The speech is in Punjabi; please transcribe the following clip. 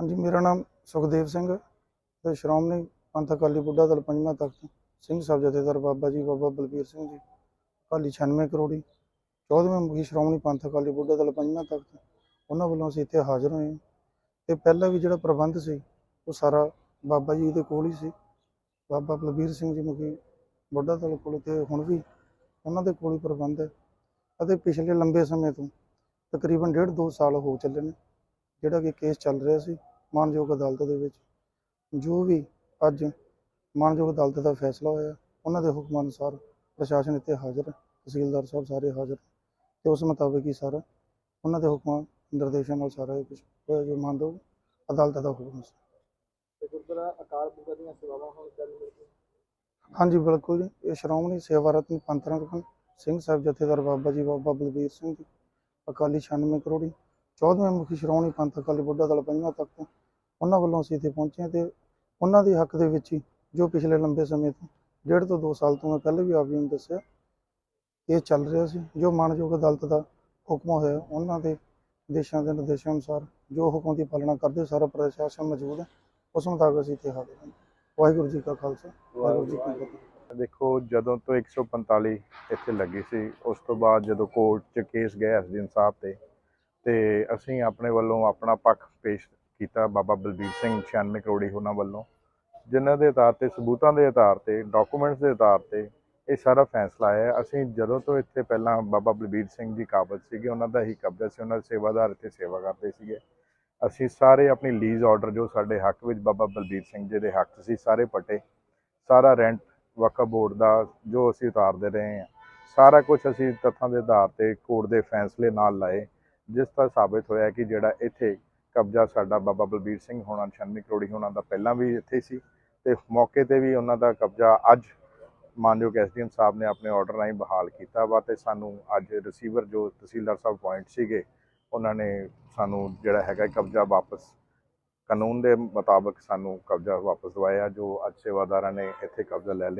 ਹਾਂਜੀ, ਮੇਰਾ ਨਾਮ ਸੁਖਦੇਵ ਸਿੰਘ ਹੈ ਤੇ ਸ਼੍ਰੋਮਣੀ ਪੰਥ ਅਕਾਲੀ ਬੁੱਢਾ ਦਲ ਪੰਜਵਾਂ ਤਖਤ ਸਿੰਘ ਸਾਹਿਬ ਜਥੇਦਾਰ ਬਾਬਾ ਜੀ, ਬਾਬਾ ਬਲਬੀਰ ਸਿੰਘ ਜੀ, ਅਕਾਲੀ 96 ਕਰੋੜੀ 14ਵੇਂ ਮੁਖੀ ਸ਼੍ਰੋਮਣੀ ਪੰਥ ਅਕਾਲੀ ਬੁੱਢਾ ਦਲ ਪੰਜਵਾਂ ਤਖਤ ਉਹਨਾਂ ਵੱਲੋਂ ਅਸੀਂ ਇੱਥੇ ਹਾਜ਼ਰ ਹੋਏ ਹਾਂ ਤੇ ਪਹਿਲਾਂ ਵੀ ਜਿਹੜਾ ਪ੍ਰਬੰਧ ਸੀ, ਉਹ ਸਾਰਾ ਬਾਬਾ ਜੀ ਦੇ ਕੋਲ ਹੀ ਸੀ। ਬਾਬਾ ਬਲਬੀਰ ਸਿੰਘ ਜੀ ਮੁਖੀ ਬੁੱਢਾ ਦਲ ਕੋਲ ਤੇ ਹੁਣ ਵੀ ਉਹਨਾਂ ਦੇ ਕੋਲ ਹੀ ਪ੍ਰਬੰਧ ਹੈ ਅਤੇ ਪਿਛਲੇ ਲੰਬੇ ਸਮੇਂ ਤੋਂ ਤਕਰੀਬਨ ਡੇਢ ਦੋ ਸਾਲ ਹੋ ਚੱਲੇ ਨੇ, ਜਿਹੜਾ ਕਿ ਕੇਸ ਚੱਲ ਰਿਹਾ ਸੀ। ਮਾਨਯੋਗ ਅਦਾਲਤ ਦੇ ਵਿੱਚ। ਜੋ ਵੀ ਅੱਜ ਮਾਨਯੋਗ ਅਦਾਲਤ ਦਾ ਫੈਸਲਾ ਹੋਇਆ ਉਹਨਾਂ ਦੇ ਹੁਕਮ ਅਨੁਸਾਰ ਪ੍ਰਸ਼ਾਸਨ ਇੱਥੇ ਹਾਜ਼ਰ ਤਹਿਸੀਲਦਾਰ ਸਾਹਿਬ ਸਾਰੇ ਹਾਜ਼ਰ ਤੇ ਉਸ ਮੁਤਾਬਕ ਹੀ ਸਾਰਾ ਉਹਨਾਂ ਦੇ ਹੁਕਮਾਂ ਨਿਰਦੇਸ਼ਾਂ ਨਾਲ ਸਾਰਾ ਕੁਝ ਹੋਇਆ ਜੋ ਮਾਨਯੋਗ ਅਦਾਲਤ ਦਾ ਹੁਕਮ ਸੀ। ਗੁਰਦੁਆਰਾ ਅਕਾਲ ਪੁਰਖ ਦੀਆਂ ਸੇਵਾਵਾਂ ਹੁਣ ਚੱਲ ਰਹੀਆਂ ਹਾਂਜੀ ਬਿਲਕੁਲ ਜੀ। ਇਹ ਸ਼੍ਰੋਮਣੀ ਸੇਵਾ ਰਤਨ ਪੰਥ ਰਤਨ ਸਿੰਘ ਸਾਹਿਬ ਜਥੇਦਾਰ ਬਾਬਾ ਜੀ ਬਾਬਾ ਬਲਬੀਰ ਸਿੰਘ ਜੀ ਅਕਾਲੀ 96 ਕਰੋੜੀ 14ਵੇਂ ਮੁਖੀ ਸ਼੍ਰੋਮਣੀ ਪੰਥ ਅਕਾਲੀ ਬੁੱਢਾ ਦਲ ਪੰਜਵਾਂ ਤੱਕ ਉਹਨਾਂ ਵੱਲੋਂ ਅਸੀਂ ਇੱਥੇ ਪਹੁੰਚੇ ਹਾਂ ਤੇ ਉਹਨਾਂ ਦੇ ਹੱਕ ਦੇ ਵਿੱਚ ਹੀ ਜੋ ਪਿਛਲੇ ਲੰਬੇ ਸਮੇਂ ਤੋਂ ਡੇਢ ਤੋਂ 2 ਸਾਲ ਤੋਂ ਮੈਂ ਪਹਿਲੇ ਵੀ ਆਪ ਜੀ ਨੂੰ ਦੱਸਿਆ ਇਹ ਚੱਲ ਰਿਹਾ ਸੀ ਜੋ ਮਾਨਯੋਗ ਅਦਾਲਤ ਦਾ ਹੁਕਮ ਹੋਇਆ ਉਹਨਾਂ ਦੇ ਦੇਸ਼ਾਂ ਦੇ ਨਿਰਦੇਸ਼ਾਂ ਅਨੁਸਾਰ ਜੋ ਹੁਕਮ ਦੀ ਪਾਲਣਾ ਕਰਦੇ ਸਾਰਾ ਪ੍ਰਸ਼ਾਸਨ ਮੌਜੂਦ ਹੈ ਉਸ ਮੁਤਾਬਕ ਅਸੀਂ ਇੱਥੇ ਹਾਜ਼ਰ ਹਾਂ। ਵਾਹਿਗੁਰੂ ਜੀ ਕਾ ਖਾਲਸਾ ਵਾਹਿਗੁਰੂ ਜੀ ਕੀ ਫਤਿਹ। ਦੇਖੋ ਜਦੋਂ ਤੋਂ 145 ਇੱਥੇ ਲੱਗੀ ਸੀ ਉਸ ਤੋਂ ਬਾਅਦ ਜਦੋਂ ਕੋਰਟ 'ਚ ਕੇਸ ਗਿਆ ਐਸਡੀਐਮ ਸਾਹਿਬ ਤੇ ਤੇ ਅਸੀਂ ਆਪਣੇ ਵੱਲੋਂ ਆਪਣਾ ਪੱਖ ਪੇਸ਼ ਕੀਤਾ ਬਾਬਾ ਬਲਬੀਰ ਸਿੰਘ 96 ਕਰੋੜੀ ਉਹਨਾਂ ਵੱਲੋਂ, ਜਿਨ੍ਹਾਂ ਦੇ ਆਧਾਰ ਤੇ, ਸਬੂਤਾਂ ਦੇ ਆਧਾਰ ਤੇ ਡਾਕੂਮੈਂਟਸ ਦੇ ਆਧਾਰ ਤੇ ਇਹ ਸਾਰਾ ਫੈਸਲਾ ਆਇਆ ਹੈ। ਅਸੀਂ ਜਦੋਂ ਤੋਂ ਇੱਥੇ ਪਹਿਲਾਂ ਬਾਬਾ ਬਲਬੀਰ ਸਿੰਘ ਜੀ ਕਾਬਲ ਸੀਗੇ, ਉਹਨਾਂ ਦਾ ਹੀ ਕਬਜ਼ਾ ਸੀ, ਉਹਨਾਂ ਦੇ ਸੇਵਾਦਾਰ ਇੱਥੇ ਸੇਵਾ ਕਰਦੇ ਸੀਗੇ। ਅਸੀਂ ਸਾਰੇ ਆਪਣੀ ਲੀਜ਼ ਆਰਡਰ ਜੋ ਸਾਡੇ ਹੱਕ ਵਿੱਚ ਬਾਬਾ ਬਲਬੀਰ ਸਿੰਘ ਜੀ ਦੇ ਹੱਕ ਸੀ, ਸਾਰੇ ਪਟੇ। ਸਾਰਾ ਰੈਂਟ ਵਕਫ ਬੋਰਡ ਦਾ ਜੋ ਅਸੀਂ ਉਤਾਰਦੇ ਰਹੇ ਹਾਂ। ਸਾਰਾ ਕੁਝ ਅਸੀਂ ਤੱਥਾਂ ਦੇ ਆਧਾਰ ਤੇ ਕੋਰਟ ਦੇ ਫੈਸਲੇ ਨਾਲ ਲਾਏ, ਜਿਸ ਦਾ ਸਾਬਿਤ ਹੋਇਆ ਕਿ ਜਿਹੜਾ ਇੱਥੇ ਕਬਜ਼ਾ ਸਾਡਾ ਬਾਬਾ ਬਲਬੀਰ ਸਿੰਘ ਹੋਣਾ 96 ਕਰੋੜੀ ਹੋਣਾ ਦਾ ਪਹਿਲਾਂ ਵੀ ਇੱਥੇ ਸੀ ਤੇ ਮੌਕੇ ਤੇ ਵੀ ਉਹਨਾਂ ਦਾ ਕਬਜ਼ਾ ਅੱਜ ਮਾਨਯੋਗ ਐਸਡੀਐਮ ਸਾਹਿਬ ਨੇ ਆਪਣੇ ਆਰਡਰ ਰਾਹੀਂ ਬਹਾਲ ਕੀਤਾ ਵਾ ਤੇ ਸਾਨੂੰ ਅੱਜ ਰਿਸੀਵਰ ਜੋ ਤਹਿਸੀਲਦਾਰ ਸਾਹਿਬ ਪੁਆਇੰਟ ਸੀਗੇ, ਉਹਨਾਂ ਨੇ ਸਾਨੂੰ ਜਿਹੜਾ ਹੈਗਾ ਕਬਜ਼ਾ ਵਾਪਸ, ਕਾਨੂੰਨ ਦੇ ਮੁਤਾਬਕ ਸਾਨੂੰ ਕਬਜ਼ਾ ਵਾਪਸ ਦਵਾਇਆ, ਜੋ ਅੱਜ ਸੇਵਾਦਾਰਾਂ ਨੇ ਇੱਥੇ ਕਬਜ਼ਾ ਲੈ ਲਿਆ।